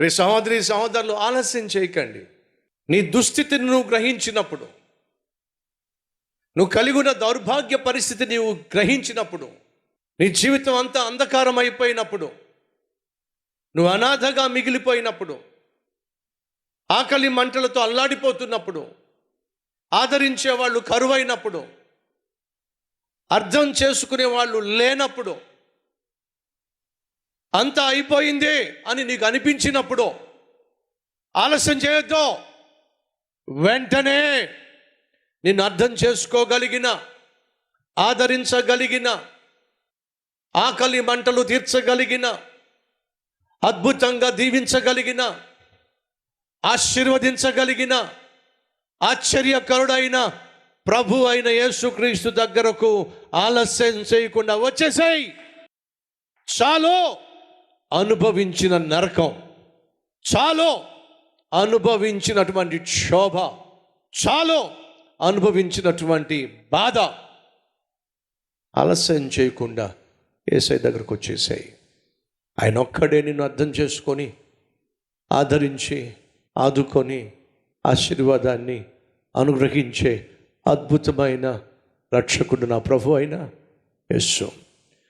రే సహోదరి సహోదరులు ఆలస్యం చేయకండి. నీ దుస్థితిని నువ్వు గ్రహించినప్పుడు నువ్వు కలిగి ఉన్న దౌర్భాగ్య పరిస్థితి నీవు గ్రహించినప్పుడు నీ జీవితం అంతా అంధకారం అయిపోయినప్పుడు నువ్వు అనాథగా మిగిలిపోయినప్పుడు ఆకలి మంటలతో అల్లాడిపోతున్నప్పుడు ఆదరించే వాళ్ళు కరువైనప్పుడు అర్థం చేసుకునే వాళ్ళు లేనప్పుడు అంతా అయిపోయింది అని నీకు అనిపించినప్పుడు ఆలస్యం చేయొద్దు. వెంటనే నిన్ను అర్థం చేసుకోగలిగిన ఆదరించగలిగిన ఆకలి మంటలు తీర్చగలిగిన అద్భుతంగా దీవించగలిగిన ఆశీర్వదించగలిగిన ఆశ్చర్యకరుడైన ప్రభు అయిన యేసుక్రీస్తు దగ్గరకు ఆలస్యం చేయకుండా వచ్చేసాయి. చాలు. అనుభవించిన నరకం. చాలు అనుభవించినటువంటి క్షోభ. చాలు అనుభవించినటువంటి బాధ. ఆలస్యం చేయకుండా ఏసై దగ్గరకు వచ్చేసాయి. ఆయన ఒక్కడే నిన్ను అర్థం చేసుకొని ఆదరించి ఆదుకొని ఆశీర్వాదాన్ని అనుగ్రహించే అద్భుతమైన రక్షకుడు నా ప్రభు అయిన యేసు.